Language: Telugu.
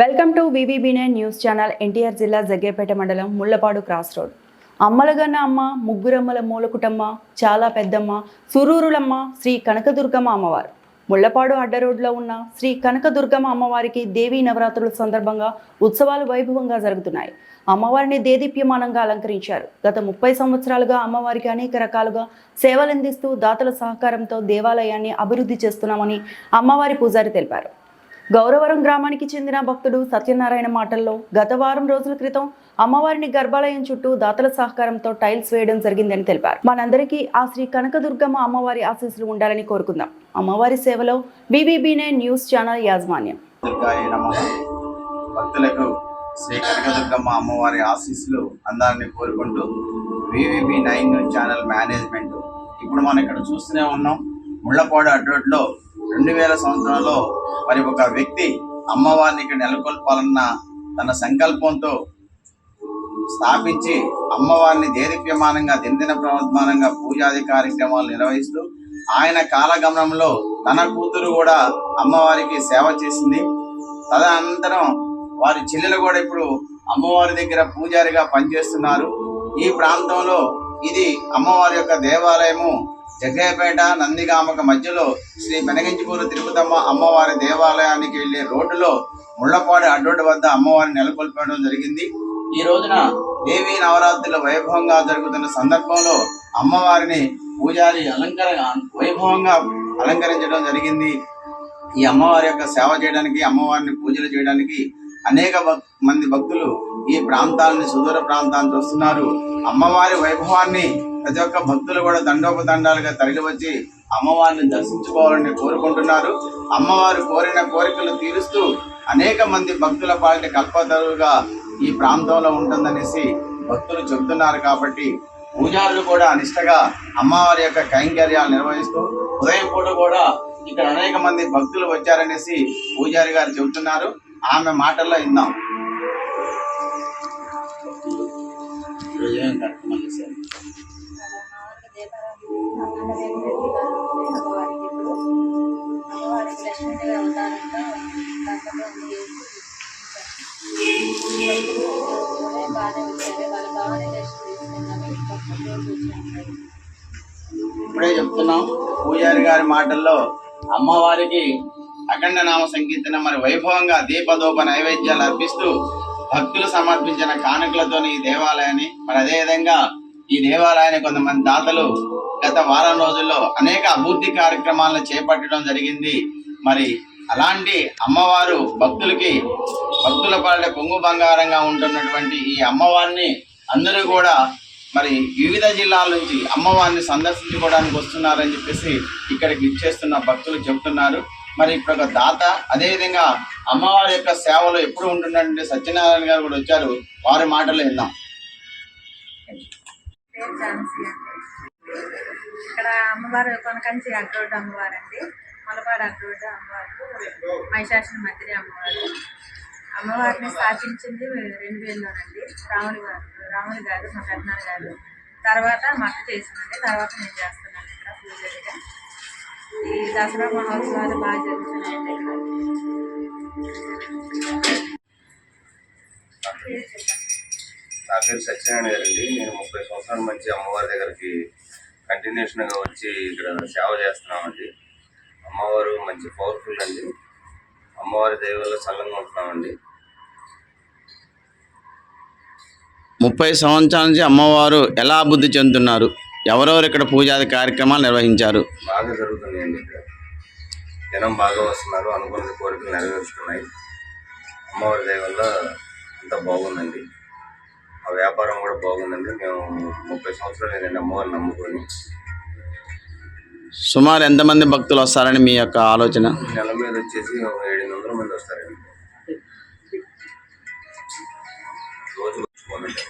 Welcome to BBB nine news channel NTR జిల్లా జగ్గేపేట మండలం ముళ్ళపాడు క్రాస్ రోడ్. అమ్మలగన్న అమ్మ ముగ్గురమ్మల మూలకుటమ్మ చాలా పెద్దమ్మ సురూరులమ్మ శ్రీ కనకదుర్గమ్మ అమ్మవారు. ముళ్ళపాడు అడ్డ రోడ్లో ఉన్న శ్రీ కనకదుర్గమ్మ అమ్మవారికి దేవీ నవరాత్రుల సందర్భంగా ఉత్సవాలు వైభవంగా జరుగుతున్నాయి. అమ్మవారిని దేదీప్యమానంగా అలంకరించారు. గత ముప్పై సంవత్సరాలుగా అమ్మవారికి అనేక రకాలుగా సేవలందిస్తూ దాతల సహకారంతో దేవాలయాన్ని అభివృద్ధి చేస్తున్నామని అమ్మవారి పూజారి తెలిపారు. గౌరవరం గ్రామానికి చెందిన భక్తుడు సత్యనారాయణ మాటల్లో గత వారం రోజుల క్రితం అమ్మవారిని గర్భాలయం చుట్టూ దాతల సహకారంతో టైల్స్ వేయడం జరిగిందని తెలిపారు. మనందరికీ ఆ శ్రీ కనకదుర్గమ్మ అమ్మవారి ఆశీస్సులు ఉండాలని కోరుకుందాం. అమ్మవారి సేవలో బీబీబీనే న్యూస్ ఛానల్ యాజమాన్యం. భక్తులకు శ్రీ కనకదుర్గమ్మ అమ్మవారి ఆశీస్సులు అందాలని కోరుకుంటూ VVB nine news channel management ఇప్పుడు మనం ఇక్కడ చూస్తూనే ఉన్నాం. ముళ్ళపాడు అడ్రోడ్లో రెండు వేల సంవత్సరంలో మరి ఒక వ్యక్తి అమ్మవారిని ఇక్కడ నెలకొల్పాలన్న తన సంకల్పంతో స్థాపించి అమ్మవారిని దేదీప్యమానంగా దినదిన ప్రవర్తమానంగా పూజాది కార్యక్రమాలు నిర్వహిస్తూ ఆయన కాలగమనంలో తన కూతురు కూడా అమ్మవారికి సేవ చేసింది. తదనంతరం వారి చెల్లెలు కూడా ఇప్పుడు అమ్మవారి దగ్గర పూజారిగా పనిచేస్తున్నారు. ఈ ప్రాంతంలో ఇది అమ్మవారి యొక్క దేవాలయము. జగ్గయ్యపేట నందిగామక మధ్యలో శ్రీ పెనగించిపూరు తిరుపతమ్మ అమ్మవారి దేవాలయానికి వెళ్ళే రోడ్డులో ముళ్ళపాడు అడ్డోడ్డు వద్ద అమ్మవారిని నెలకొల్పడం జరిగింది. ఈ రోజున దేవీ నవరాత్రుల వైభవంగా జరుగుతున్న సందర్భంలో అమ్మవారిని పూజారి అలంకర వైభవంగా అలంకరించడం జరిగింది. ఈ అమ్మవారి యొక్క సేవ చేయడానికి అమ్మవారిని పూజలు చేయడానికి అనేక మంది భక్తులు ఈ ప్రాంతాలని సుదూర ప్రాంతానికి వస్తున్నారు. అమ్మవారి వైభవాన్ని ప్రతి ఒక్క భక్తులు కూడా దండోపదండాలుగా తరలివచ్చి అమ్మవారిని దర్శించుకోవాలని కోరుకుంటున్నారు. అమ్మవారు కోరిన కోరికలు తీరుస్తూ అనేక మంది భక్తుల పాలిట కల్పతరువుగా ఈ ప్రాంతంలో ఉంటుందనేసి భక్తులు చెబుతున్నారు కాబట్టి పూజారులు కూడా నిష్టగా అమ్మవారి యొక్క కైంకర్యాలు నిర్వహిస్తూ ఉదయం పూట కూడా ఇక్కడ అనేక మంది భక్తులు వచ్చారనేసి పూజారి గారు చెబుతున్నారు. ఆమె మాటల్లో విందాం. అమ్మవారికి లక్ష్మీదేవి బాగానే వాళ్ళ బాగానే దర్శనం తీసుకున్నాము వచ్చాము ఇప్పుడే చెప్తున్నాం పూజారి గారి మాటల్లో అమ్మవారికి అఖండ నామ సంకీర్తన మరి వైభవంగా దీపదోప నైవేద్యాలు అర్పిస్తూ భక్తులు సమర్పించిన కానుకలతోని ఈ దేవాలయాన్ని. మరి అదేవిధంగా ఈ దేవాలయాన్ని కొంతమంది దాతలు గత వారం రోజుల్లో అనేక అభివృద్ధి కార్యక్రమాలను చేపట్టడం జరిగింది. మరి అలాంటి అమ్మవారు భక్తులకి భక్తుల పాలిట కొంగు బంగారంగా ఉంటున్నటువంటి ఈ అమ్మవారిని అందరూ కూడా మరి వివిధ జిల్లాల నుంచి అమ్మవారిని సందర్శించుకోవడానికి వస్తున్నారని చెప్పేసి ఇక్కడికి ఇచ్చేస్తున్న భక్తులు చెబుతున్నారు మరి ఇప్పుడు ఒక దాత అదేవిధంగా అమ్మవారి యొక్క సేవలో ఎప్పుడు ఉంటున్నటువంటి సత్యనారాయణ గారు కూడా వచ్చారు. వారి మాటలు విందాం. పేరు ఝాన్సీ అండి ఇక్కడ అమ్మవారు కొనకంచి అడ్రోడ్ అమ్మవారు అండి మొలపాడు అడ్రోడ్ అమ్మవారు మహిషాసుని మంత్రి అమ్మవారు. అమ్మవారిని స్థాపించింది రెండు వేలలోనండి రాములు గారు రాములు గారు మా పెద్దనాన్న గారు. తర్వాత మా అక్క చేసిందండి తర్వాత నేను చేస్తున్నాను ఇక్కడ పూజలుగా ఈ దసరా మహోత్సవాలు బాగా జరుగుతున్నాయండి ఇక్కడ. నా పేరు సత్యనారాయణ గారు అండి నేను ముప్పై సంవత్సరాల నుంచి అమ్మవారి దగ్గరికి కంటిన్యూషన్గా వచ్చి ఇక్కడ సేవ చేస్తున్నామండి. అమ్మవారు మంచి పవర్ఫుల్ అండి. అమ్మవారి దైవంలో చల్లంగా ఉంటున్నామండి. ముప్పై సంవత్సరాల నుంచి అమ్మవారు ఎలా అభివృద్ధి చెందుతున్నారు? ఎవరెవరు ఇక్కడ పూజాది కార్యక్రమాలు నిర్వహించారు? బాగా జరుగుతున్నాయండి ఇక్కడ. జనం బాగా వస్తున్నారు. అనుకున్న కోరికలు నెరవేరుస్తున్నాయి. అమ్మవారి దైవంలో అంతా బాగుందండి. మా వ్యాపారం కూడా బాగుందండి. మేము ముప్పై సంవత్సరాలు ఏంటండి అమ్మవారిని నమ్ముకొని. సుమారు ఎంతమంది భక్తులు వస్తారని మీ యొక్క ఆలోచన? నెల మీద వచ్చేసి ఒక ఏడు వందల మంది వస్తారండి. రోజు వచ్చుకోవాలంటే